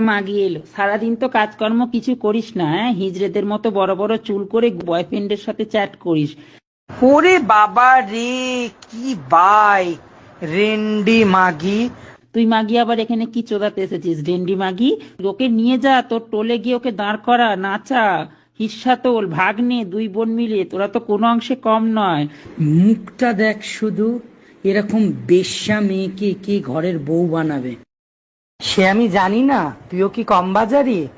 মাগি এলো। সারাদিন তো কাজকর্ম কিছু করিস না হ্যাঁ? হিজড়েদের মতো বড় বড় চুল করে বয়ফ্রেন্ডের সাথে চ্যাট করিস। ওরে বাবা রে কি বাই। রেন্ডি মাগি। তুই মাগি আবার এখানে কি চোদাতে এসেছিস? ডেন্ডি মাগি? ওকে নিয়ে যা তোর টোলে গিয়ে ওকে দাঁড় করা নাচা হিস্সা তোল ভাগ নে দুই বোন মিলে। তোরা তো কোনো অংশে কম নয়। মুখটা দেখ শুধু এরকম বেশ্যা মেয়েকে কে ঘরের বউ বানাবে। সে আমি জানি না। তুইও কি কম বাজারি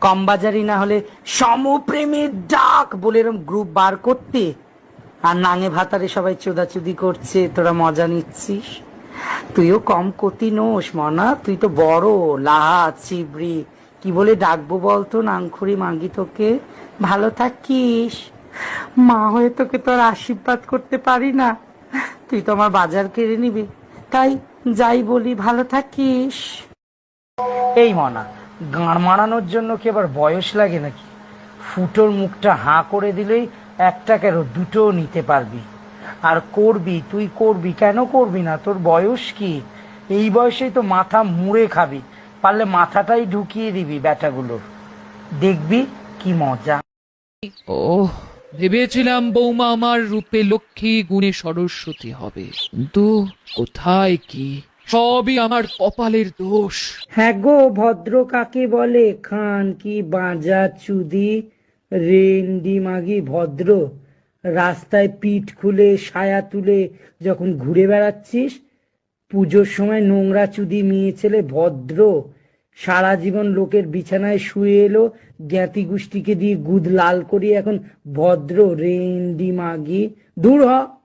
কম বাজারি না হলে সমপ্রেমের ডাক বলে এরম গ্রুপ বার করতে। আর নাঙে ভাতারে সবাই চোদাচুদি করছে, তোরা মজা নিচ্ছিস? তুইও কম কতি নোস, মনা, তুই তো বড় লাহা চিবড়ি। কি বলে ডাকবো বলতো নাংখুরি মাগি তোকে? ভালো থাকিস। মা হয়ে তোকে তো আর আশীর্বাদ করতে পারি না। তুই তো আমার বাজার কেড়ে নিবি। তাই যাই বলি, ভালো থাকিস। এই মনা। গাঁড় মারানোর জন্য কি আবার বয়স লাগে নাকি? ফুটোর মুখটা হাঁ করে দিলেই একটা কেন দুটো নিতে পারবি। আর করবি, তুই করবি, কেন করবি না? তোর বয়স কি? এই বয়সেই তো মাথা মুড়ে খাবি। পারলে মাথাটাই ঢুকিয়ে দিবি ব্যাটাগুলোর। দেখবি কি মজা। ও ভেবেছিলাম বৌমা আমার রূপে লক্ষ্মী গুণে সরস্বতী হবে। কিন্তু কোথায় কি? সবই আমার কপালের দোষ। হ্যাঁ গো, ভদ্র কাকে বলে? খান কি বাঁজা চুদি? রেন্ডি মাগি ভদ্র। রাস্তায় পিঠ খুলে, সায়া তুলে যখন ঘুরে বেড়াচ্ছিস, পুজোর সময় নোংরা চুদি মেয়ে ছেলে ভদ্র। সারা জীবন লোকের বিছানায় শুয়ে এলো, জ্ঞাতি গোষ্ঠীকে দিয়ে গুদ লাল করিয়ে এখন ভদ্র। রেন্ডি মাগি, দূর হ।